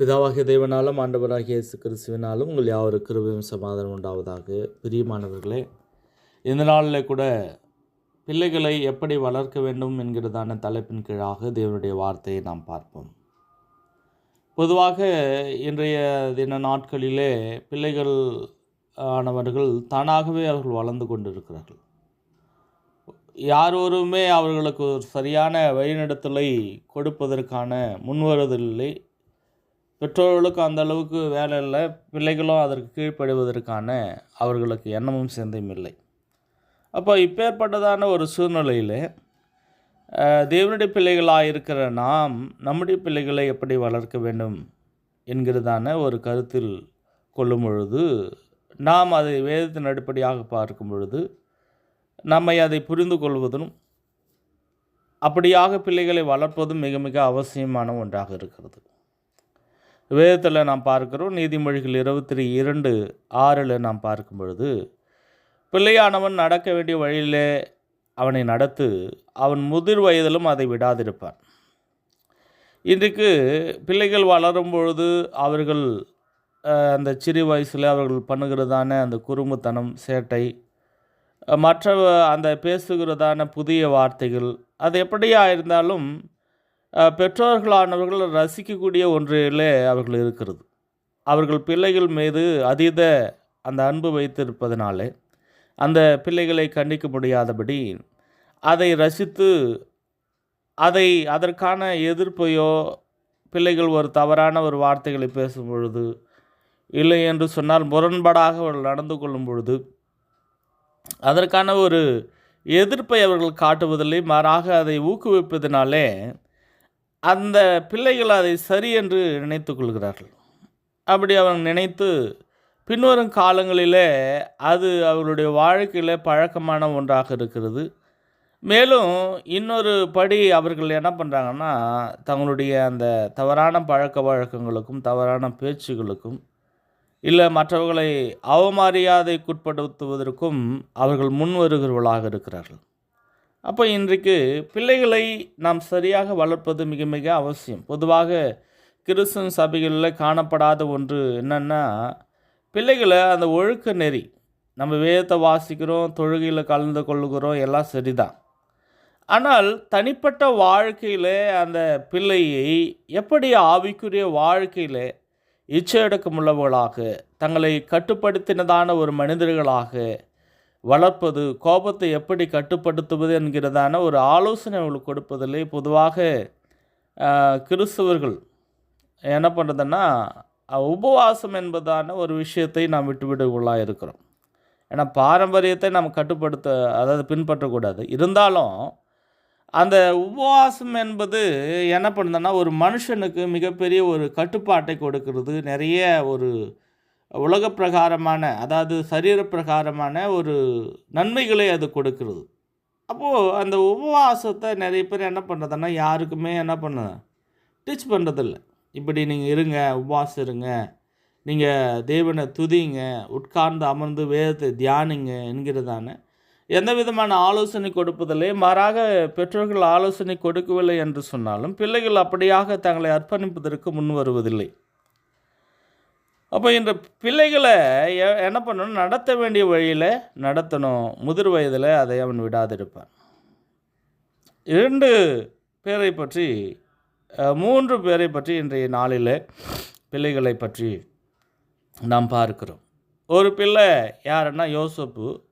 பிதாவாகிய தேவனாலும் ஆண்டவராகிய இயேசு கிறிஸ்துவினாலும் உங்கள் யாவரு கிருபையும் சமாதானம் உண்டாவதாக. பிரியமானவர்களே இந்த நாளில் கூட பிள்ளைகளை எப்படி வளர்க்க வேண்டும் என்கிறதான தலைப்பின் கீழாக தேவனுடைய வார்த்தையை நாம் பார்ப்போம். பொதுவாக இன்றைய தின நாட்களிலே பிள்ளைகள் ஆனவர்கள் தானாகவே அவர்கள் வளர்ந்து கொண்டிருக்கிறார்கள். யாரோருமே அவர்களுக்கு ஒரு சரியான வழிநடத்தலை கொடுப்பதற்கான முன்வருதலில்லை. பெற்றோர்களுக்கும் அந்த அளவுக்கு வேலை இல்லை. பிள்ளைகளும் அதற்கு கீழ்ப்படுவதற்கான அவர்களுக்கு எண்ணமும் சிந்தையும் இல்லை. அப்போ இப்பேற்பட்டதான ஒரு சூழ்நிலையில் தேவனுடைய பிள்ளைகளாக இருக்கிற நாம் நம்முடைய பிள்ளைகளை எப்படி வளர்க்க வேண்டும் என்கிறதான ஒரு கருத்தில் கொள்ளும் பொழுது நாம் அதை வேதத்தின் அடிப்படையாக பார்க்கும் பொழுது நம்மை அதை புரிந்து கொள்வதும் அப்படியாக பிள்ளைகளை வளர்ப்பதும் மிக மிக அவசியமான ஒன்றாக இருக்கிறது. வேதத்தில் நாம் பார்க்கிறோம் நீதிமொழிகள் இருபத்தி இரண்டு ஆறில் நாம் பார்க்கும் பொழுது பிள்ளையானவன் நடக்க வேண்டிய வழியிலே அவனை நடத்து அவன் முதிர் வயதிலும் அதை விடாதிருப்பான். இன்றைக்கு பிள்ளைகள் வளரும் பொழுது அவர்கள் அந்த சிறு வயசில் அவர்கள் பண்ணுகிறதான அந்த குறும்புத்தனம் சேட்டை மற்ற அந்த பேசுகிறதான புதிய வார்த்தைகள் அது எப்படியா இருந்தாலும் பெற்றோர்களானவர்கள் ரசிக்கக்கூடிய ஒன்றிலே அவர்கள் இருக்கிறது. அவர்கள் பிள்ளைகள் மீது அதீத அந்த அன்பு வைத்திருப்பதனாலே அந்த பிள்ளைகளை கண்டிக்க முடியாதபடி அதை ரசித்து அதை அதற்கான எதிர்ப்பையோ பிள்ளைகள் ஒரு தவறான ஒரு வார்த்தைகளை பேசும் பொழுது இல்லை என்று சொன்னால் முரண்பாடாக அவர்கள் நடந்து கொள்ளும் பொழுது அதற்கான ஒரு எதிர்ப்பை அவர்கள் காட்டுவதில்லை. மாறாக அதை ஊக்குவிப்பதினாலே அந்த பிள்ளைகள் அதை சரி என்று நினைத்து கொள்கிறார்கள். அப்படி அவங்க நினைத்து பின்வரும் காலங்களிலே அது அவர்களுடைய வாழ்க்கையில் பழக்கமான ஒன்றாக இருக்கிறது. மேலும் இன்னொரு படி அவர்கள் என்ன பண்ணுறாங்கன்னா தங்களுடைய அந்த தவறான பழக்க வழக்கங்களுக்கும் தவறான பேச்சுகளுக்கும் இல்லை மற்றவர்களை அவமரியாதைக்குட்படுத்துவதற்கும் அவர்கள் முன் வருகிறவர்களாக இருக்கிறார்கள். அப்போ இன்றைக்கு பிள்ளைகளை நாம் சரியாக வளர்ப்பது மிக மிக அவசியம். பொதுவாக கிறிஸ்தன் சபைகளில் காணப்படாத ஒன்று என்னென்னா பிள்ளைகளை அந்த ஒழுக்க நெறி நம்ம வேதத்தை வாசிக்கிறோம் தொழுகையில் கலந்து கொள்ளுகிறோம் எல்லாம் சரிதான். ஆனால் தனிப்பட்ட வாழ்க்கையில் அந்த பிள்ளையை எப்படி ஆவிக்குரிய வாழ்க்கையில் இச்சையடக்கமுள்ளவர்களாக தங்களை கட்டுப்படுத்தினதான ஒரு மனிதர்களாக வளர்ப்பது கோபத்தை எப்படி கட்டுப்படுத்துவது என்கிறதான ஒரு ஆலோசனை அவங்களுக்கு கொடுப்பதிலே பொதுவாக கிறிஸ்தவர்கள் என்ன பண்ணுறதுன்னா உபவாசம் என்பதான ஒரு விஷயத்தை நாம் விட்டுவிடுவர்களாக இருக்கிறோம். ஏன்னா பாரம்பரியத்தை நம்ம கட்டுப்படுத்த அதாவது பின்பற்றக்கூடாது. இருந்தாலும் அந்த உபவாசம் என்பது என்ன பண்ணுதுன்னா ஒரு மனுஷனுக்கு மிகப்பெரிய ஒரு கட்டுப்பாட்டை கொடுக்கிறது. நிறைய ஒரு உலக பிரகாரமான அதாவது சரீர பிரகாரமான ஒரு நன்மைகளை அது கொடுக்கிறது. அப்போது அந்த உபவாசத்தை நிறைய பேர் என்ன பண்ணுறதுன்னா யாருக்குமே என்ன பண்ண டீச் பண்ணுறதில்ல இப்படி நீங்கள் இருங்க உபவாசம் இருங்க. நீங்கள் தேவனை துதிங்க உட்கார்ந்து அமர்ந்து வேதத்தை தியானிங்க என்கிறதான எந்த விதமான ஆலோசனை கொடுப்பதில்லை. மாறாக பெற்றோர்கள் ஆலோசனை கொடுக்கவில்லை என்று சொன்னாலும் பிள்ளைகள் அப்படியாக தங்களை அர்ப்பணிப்பதற்கு முன் வருவதில்லை. அப்போ இந்த பிள்ளைகளை எ- என்ன பண்ணணும்? நடத்த வேண்டிய வழியில் நடத்தணும். முதிர் வயதில் அதை அவன் விடாதிருப்பான். இரண்டு பேரை பற்றி மூன்று பேரை பற்றி இன்றைய நாளில் பிள்ளைகளை பற்றி நாம் பார்க்கிறோம். ஒரு பிள்ளை யாருன்னா? யோசப்பு.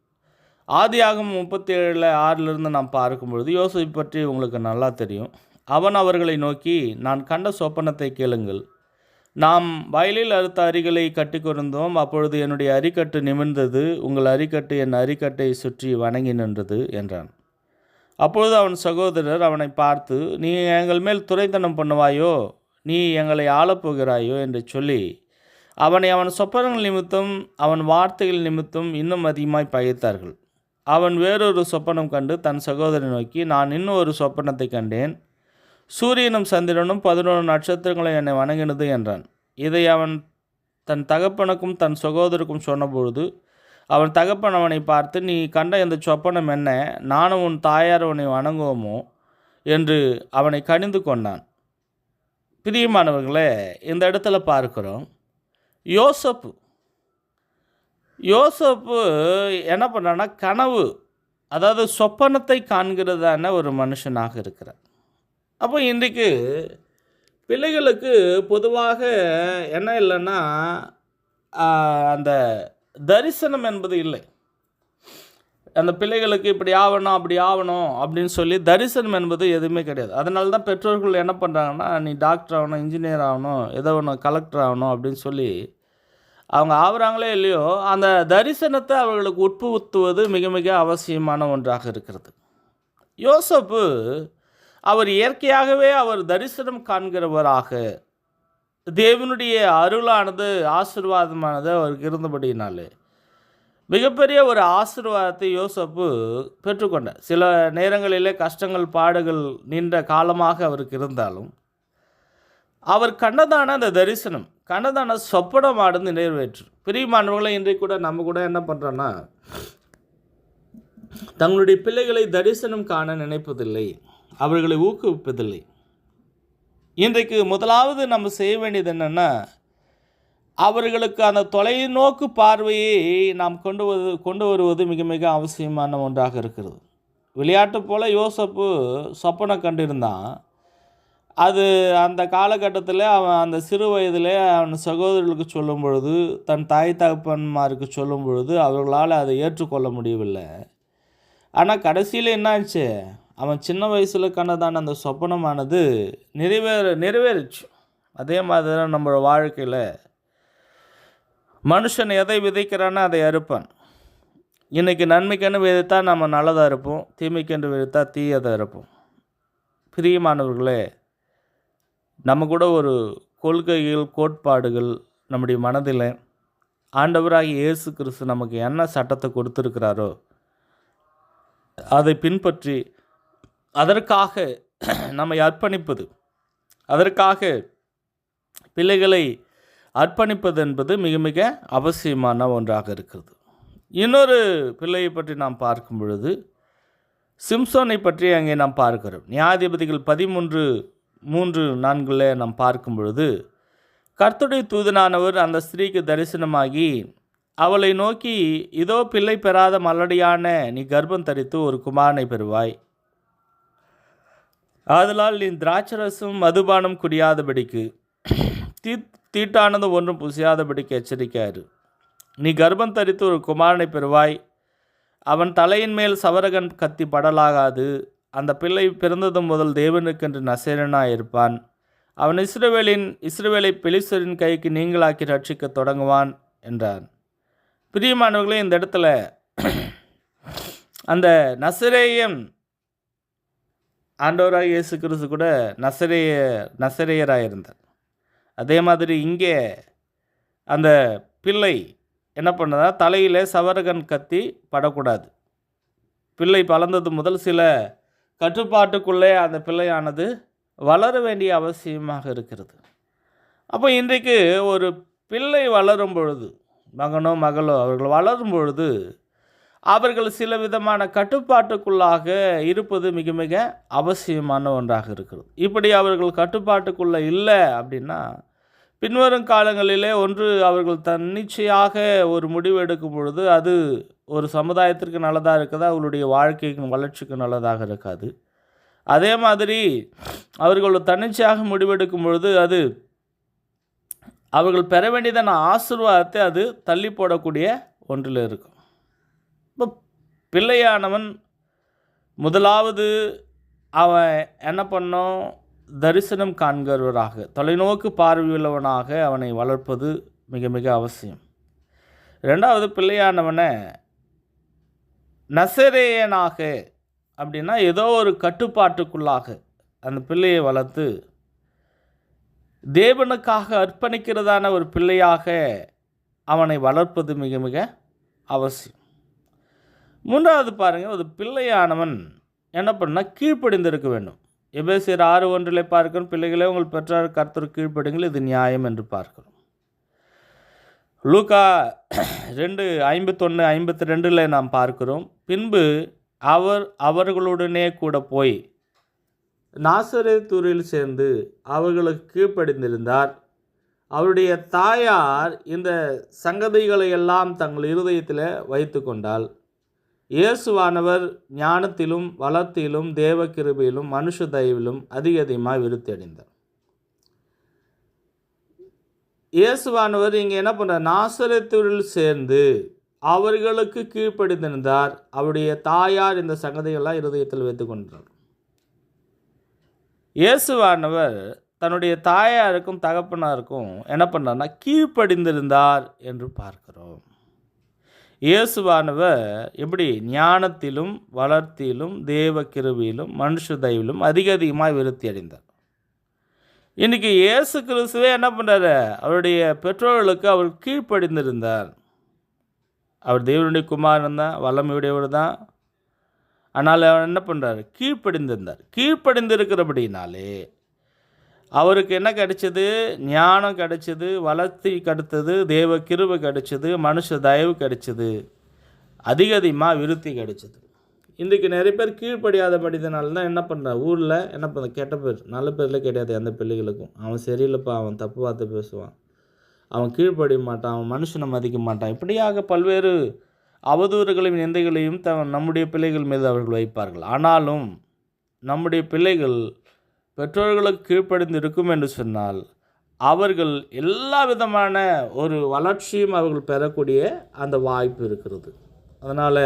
ஆதியாகம் முப்பத்தி ஏழில் ஆறிலிருந்து நாம் பார்க்கும்பொழுது யோசப் பற்றி உங்களுக்கு நல்லா தெரியும். அவன் அவர்களை நோக்கி நான் கண்ட சொப்பனத்தை கேளுங்கள். நாம் வயலில் அறுத்த அரிகளை கட்டி அப்பொழுது என்னுடைய அரிக்கட்டு நிமிர்ந்தது. உங்கள் அரிக்கட்டு என் அரிக்கட்டை சுற்றி வணங்கி நின்றது என்றான். அப்பொழுது அவன் சகோதரர் அவனை பார்த்து நீ எங்கள் மேல் துரைத்தனம் பண்ணுவாயோ? நீ எங்களை ஆளப்போகிறாயோ? என்று சொல்லி அவனை அவன் சொப்பனங்கள் நிமித்தம் அவன் வார்த்தைகள் நிமித்தம் இன்னும் அதிகமாய் பகைத்தார்கள் அவன் வேறொரு சொப்பனம் கண்டு தன் சகோதரனை நோக்கி நான் இன்னும் ஒரு சொப்பனத்தை கண்டேன். சூரியனும் சந்திரனும் பதினொன்று நட்சத்திரங்களும் என்னை வணங்கினது என்றான். இதை அவன் தன் தகப்பனுக்கும் தன் சகோதரருக்கும் சொன்னபொழுது அவன் தகப்பன் அவனை பார்த்து நீ கண்ட இந்த சொப்பனம் என்ன? நானும் உன் தாயார் உன்னை வணங்குவோமோ? என்று அவனை கணிந்து கொண்டான். பிரியமானவர்களே இந்த இடத்துல பார்க்குறோம். யோசப்பு. யோசப்பு என்ன பண்ணான்னா கனவு அதாவது சொப்பனத்தை காண்கிறதான ஒரு மனுஷனாக இருக்கிறார். அப்போ இன்றைக்கு பிள்ளைகளுக்கு பொதுவாக என்ன இல்லைன்னா அந்த தரிசனம் என்பது இல்லை. அந்த பிள்ளைகளுக்கு இப்படி ஆகணும் அப்படி ஆகணும் அப்படின்னு சொல்லி தரிசனம் என்பது எதுவுமே கிடையாது. அதனால தான் பெற்றோர்கள் என்ன பண்ணுறாங்கன்னா நீ டாக்டர் ஆகணும் இன்ஜினியர் ஆகணும் ஏதோ ஒன்று கலெக்டர் ஆகணும் அப்படின்னு சொல்லி அவங்க ஆகுறாங்களே இல்லையோ அந்த தரிசனத்தை அவர்களுக்கு உட்புகுத்துவது மிக மிக அவசியமான ஒன்றாக இருக்கிறது. யோசப்பு அவர் இயற்கையாகவே அவர் தரிசனம் காண்கிறவராக. தேவனுடைய அருளானது ஆசீர்வாதமானது அவருக்கு இருந்தபடினாலே மிகப்பெரிய ஒரு ஆசீர்வாதத்தை யோசப்பு பெற்றுக்கொண்டார். சில நேரங்களிலே கஷ்டங்கள் பாடுகள் நின்ற காலமாக அவருக்கு இருந்தாலும் அவர் கண்டதான அந்த தரிசனம் கண்டதான சொப்பனமானது நிறைவேற்று. பிரியமானவர்களை இன்றைக்கு கூட நம்ம கூட என்ன பண்ணுறோன்னா தங்களுடைய பிள்ளைகளை தரிசனம் காண நினைப்பதில்லை. அவர்களை ஊக்குவிப்பதில்லை. இன்றைக்கு முதலாவது நம்ம செய்ய வேண்டியது என்னென்னா அவர்களுக்கு அந்த தொலைநோக்கு பார்வையை நாம் கொண்டு வருவது கொண்டு வருவது மிக மிக அவசியமான ஒன்றாக இருக்கிறது. விளையாட்டு போல் யோசப்பு சொப்பனை கண்டிருந்தான். அது அந்த காலகட்டத்தில் அவன் அந்த சிறு வயதிலே அவன் சகோதரர்களுக்கு சொல்லும் பொழுது தன் தாய் தகப்பன்மாருக்கு சொல்லும் பொழுது அவர்களால் அதை ஏற்றுக்கொள்ள முடியவில்லை. ஆனால் கடைசியில் என்னாச்சு? அவன் சின்ன வயசில் கண்டதான அந்த சொப்பனமானது நிறைவேற நிறைவேறிச்சு. அதே மாதிரி தான் நம்மளோட வாழ்க்கையில் மனுஷன் எதை விதைக்கிறானோ அதை அறுப்பான். இன்றைக்கி நன்மைக்கென்று விதைத்தா நம்ம நல்லதாக இருப்போம் தீமைக்கென்று விதைத்தா தீயதாக இருப்போம். பிரியமானவர்களே நம்ம கூட ஒரு கொள்கைகள் கோட்பாடுகள் நம்முடைய மனதில் ஆண்டவராகி இயேசு கிறிஸ்து நமக்கு என்ன சட்டத்தை கொடுத்துருக்கிறாரோ அதை பின்பற்றி அதற்காக நம்மை அர்ப்பணிப்பது. அதற்காக பிள்ளைகளை அர்ப்பணிப்பது என்பது மிக மிக அவசியமான ஒன்றாக இருக்கிறது. இன்னொரு பிள்ளையை பற்றி நாம் பார்க்கும் பொழுது சிம்சோனை பற்றி அங்கே நாம் பார்க்கிறோம். நியாயாதிபதிகள் பதிமூன்று மூன்று நான்கில் நாம் பார்க்கும் பொழுது கர்த்துடைய தூதனானவர் அந்த ஸ்திரீக்கு தரிசனமாகி அவளை நோக்கி இதோ பிள்ளை பெறாத மலடியான நீ கர்ப்பம் தரித்து ஒரு குமாரனை பெறுவாய். ஆதலால் நீ திராட்சரசும் மதுபானம் குடியாதபடிக்கு தீ தீட்டானது ஒன்றும் புசியாதபடிக்கு எச்சரிக்கையாரு. நீ கர்ப்பம் தரித்து ஒரு குமாரனை பெறுவாய். அவன் தலையின் மேல் சவரகன் கத்தி படலாகாது. அந்த பிள்ளை பிறந்தது முதல் தேவனுக்கென்று நசேரனாய் இருப்பான். அவன் இஸ்ரவேலின் இஸ்ரவேலை பெலிசரின் கைக்கு நீங்களாக்கி ரட்சிக்க தொடங்குவான் என்றான். பிரியமானவர்களே இந்த இடத்துல அந்த நசரேயன் ஆண்டவராக இயேசு கிறிஸ்து கூட நசரேய நசரேயராக இருந்தார் அதே மாதிரி இங்கே அந்த பிள்ளை என்ன பண்ணதா தலையில் சவரகன் கத்தி படக்கூடாது. பிள்ளை பலந்தது முதல் சில கட்டுப்பாட்டுக்குள்ளே அந்த பிள்ளையானது வளர வேண்டிய அவசியமாக இருக்கிறது. அப்போ இன்றைக்கு ஒரு பிள்ளை வளரும் பொழுது மகனோ மகளோ அவர்கள் வளரும் பொழுது அவர்கள் சில விதமான கட்டுப்பாட்டுக்குள்ளாக இருப்பது மிக மிக அவசியமான ஒன்றாக இருக்கிறது. இப்படி அவர்கள் கட்டுப்பாட்டுக்குள்ளே இல்லை அப்படின்னா பின்வரும் காலங்களிலே ஒன்று அவர்கள் தன்னிச்சையாக ஒரு முடிவு எடுக்கும் பொழுது அது ஒரு சமுதாயத்திற்கு நல்லதாக இருக்காது அவர்களுடைய வாழ்க்கைக்கு வளர்ச்சிக்கு நல்லதாக இருக்காது. அதே மாதிரி அவர்கள் தன்னிச்சையாக முடிவெடுக்கும் பொழுது அது அவர்கள் பெற வேண்டியதான ஆசீர்வாதத்தை அது தள்ளி போடக்கூடிய ஒன்றில் இருக்கும். இப்போ பிள்ளையானவன். முதலாவது அவன் என்ன பண்ணோம்? தரிசனம் காண்கிறவராக தொலைநோக்கு பார்வையுள்ளவனாக அவனை வளர்ப்பது மிக மிக அவசியம். ரெண்டாவது பிள்ளையானவனை நசரேயனாக அப்படின்னா ஏதோ ஒரு கட்டுப்பாட்டுக்குள்ளாக அந்த பிள்ளையை வளர்த்து தேவனுக்காக அர்ப்பணிக்கிறதான ஒரு பிள்ளையாக அவனை வளர்ப்பது மிக மிக அவசியம். மூன்றாவது பாருங்கள் ஒரு பிள்ளையானவன் என்ன பண்ணால் கீழ்ப்படிந்திருக்க வேண்டும். எபேசியர் ஆறு ஒன்றிலே பார்க்கிறோம் பிள்ளைகளே உங்கள் பெற்றார் கர்த்தர் கீழ்ப்படுங்கள் இது நியாயம் என்று பார்க்கிறோம். லூக்கா ரெண்டு ஐம்பத்தொன்று ஐம்பத்தி ரெண்டில் நாம் பார்க்கிறோம் பின்பு அவர் அவர்களுடனே கூட போய் நாசரேத்தூரில் சேர்ந்து அவர்களுக்கு கீழ்ப்படிந்திருந்தார். அவருடைய தாயார் இந்த சங்கதிகளை எல்லாம் தங்கள் இருதயத்தில் வைத்து கொண்டால் இயேசுவானவர் ஞானத்திலும் வளத்திலும் தேவ கிருபையிலும் மனுஷ தயவிலும் அதிக அதிகமாக விருத்தியடைந்தார் இயேசுவானவர் இங்கே என்ன பண்ணுறார் நாசரத்தில் சேர்ந்து அவர்களுக்கு கீழ்ப்படிந்திருந்தார். அவருடைய தாயார் இந்த சங்கதிகளாக இருதயத்தில் வைத்து கொண்டார். இயேசுவானவர் தன்னுடைய தாயாருக்கும் தகப்பனாருக்கும் என்ன பண்ணார்னா கீழ்ப்படிந்திருந்தார் என்று பார்க்கிறோம். இயேசுவானவர் எப்படி ஞானத்திலும் வளர்த்தியிலும் தேவ கிருவியிலும் மனுஷ தயவிலும் அதிக அதிகமாக விருத்தி அடைந்தார். இன்றைக்கி இயேசு கிறிஸ்துவே என்ன பண்ணுறாரு அவருடைய பெற்றோர்களுக்கு அவர் கீழ்ப்படிந்திருந்தார். அவர் தேவனுடைய குமாரன் தான் வல்லமையுடையவர் தான். ஆனால் அவர் என்ன பண்ணுறாரு கீழ்ப்படிந்திருந்தார். கீழ்ப்படிந்திருக்கிறபடினாலே அவருக்கு என்ன கிடைச்சது? ஞானம் கிடைச்சது வளர்த்தி கிடைத்தது தேவ கிருபை கிடைச்சது மனுஷ தயவு கிடைச்சது. அதிக அதிகமாக விருத்தி கிடைச்சது. இன்றைக்கு நிறைய பேர் கீழ்ப்படியாத படித்தனால தான் என்ன பண்ணுற ஊரில் என்ன பண்ண கெட்ட பேர். நல்ல பேரில் கிடையாது எந்த பிள்ளைகளுக்கும். அவன் சரியில்லைப்பா அவன் தப்பு பார்த்து பேசுவான். அவன் கீழ்ப்படிய மாட்டான் அவன் மனுஷனை மதிக்க மாட்டான். இப்படியாக பல்வேறு அவதூறுகளையும் நிந்தைகளையும் த நம்முடைய பிள்ளைகள் மீது அவர்கள் வைப்பார்கள். ஆனாலும் நம்முடைய பிள்ளைகள் பெற்றோர்களுக்கு கீழ்ப்படிந்து இருக்கும் என்று சொன்னால் அவர்கள் எல்லா விதமான ஒரு வளர்ச்சியும் அவர்கள் பெறக்கூடிய அந்த வாய்ப்பு இருக்கிறது. அதனால்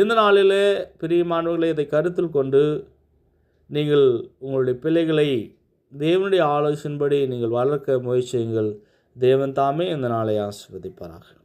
இந்த நாளிலே பிரியமானவர்களை இதை கருத்தில் கொண்டு நீங்கள் உங்களுடைய பிள்ளைகளை தேவனுடைய ஆலோசனைப்படி நீங்கள் வளர்க்க முயற்சியுங்கள். தேவன் தாமே இந்த நாளை ஆசிர்வதிப்பார்கள்